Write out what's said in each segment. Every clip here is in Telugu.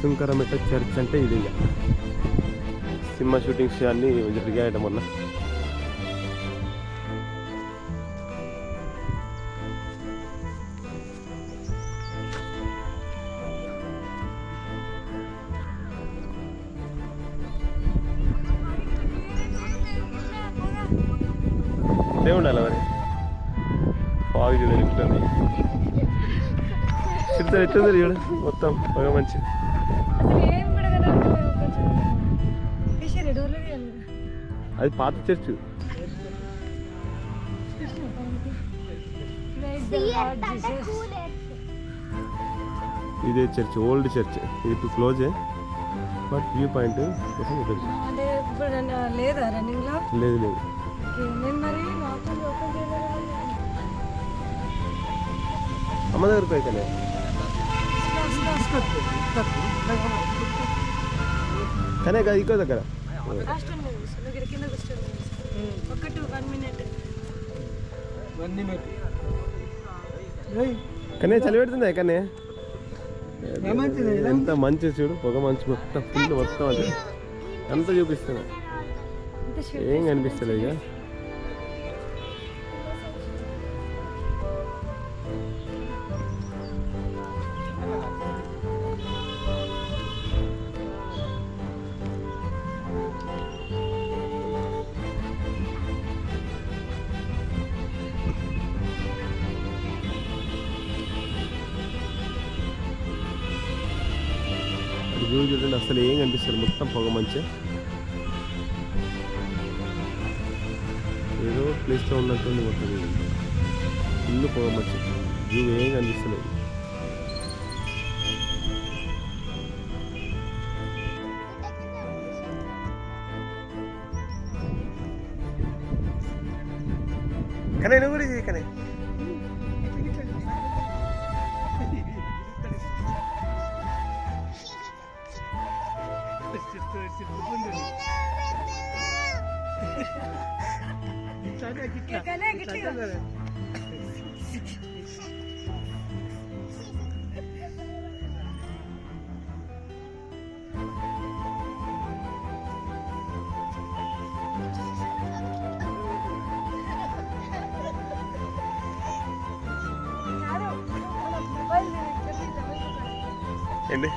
సుంకరమెట్ట చర్చ్ అంటే ఇది ఇక. సినిమా షూటింగ్స్ అన్నీ జరిగాయట మొన్న. ఇదే ఉండాలి మరి. ఫాగ్ చూడ ఎట్లుంది చిత్తం ఎట్లుంది చూడు మొత్తం బాగా మంచి. అది పాత చర్చ్. ఇదే చర్చ్ ఓల్డ్ చర్చ్. ఇది ఇప్పుడు క్లోజే బట్ వ్యూ పాయింట్ లేదా రన్నింగ్లో? లేదు. అమ్మ దగ్గరకు పోయితేనే కానీ కాదు ఇంకో దగ్గర. లాస్ట్ వన్ దగ్గర కింద కూర్చోండి. ఒక టూ వన్ మినిట్ కానీ చలి పెడుతుంది కానీ ఎంత మంచి? చూడు పొగ మంచి మొత్తం ఫుల్ మొత్తం అది. అంతా చూపిస్తున్నా. ఏం కనిపిస్తలేదు ఇక? వ్యూ చూడండి అసలు ఏం కనిపిస్తుంది? మొత్తం పొగ మంచి. ఏదో ప్లేస్లో ఉన్నట్టుంది మొత్తం ఇల్లు పొగ మంచి. వ్యూ ఏం కనిపిస్తలేదు. కానీ എന്റെ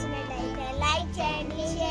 I like like and share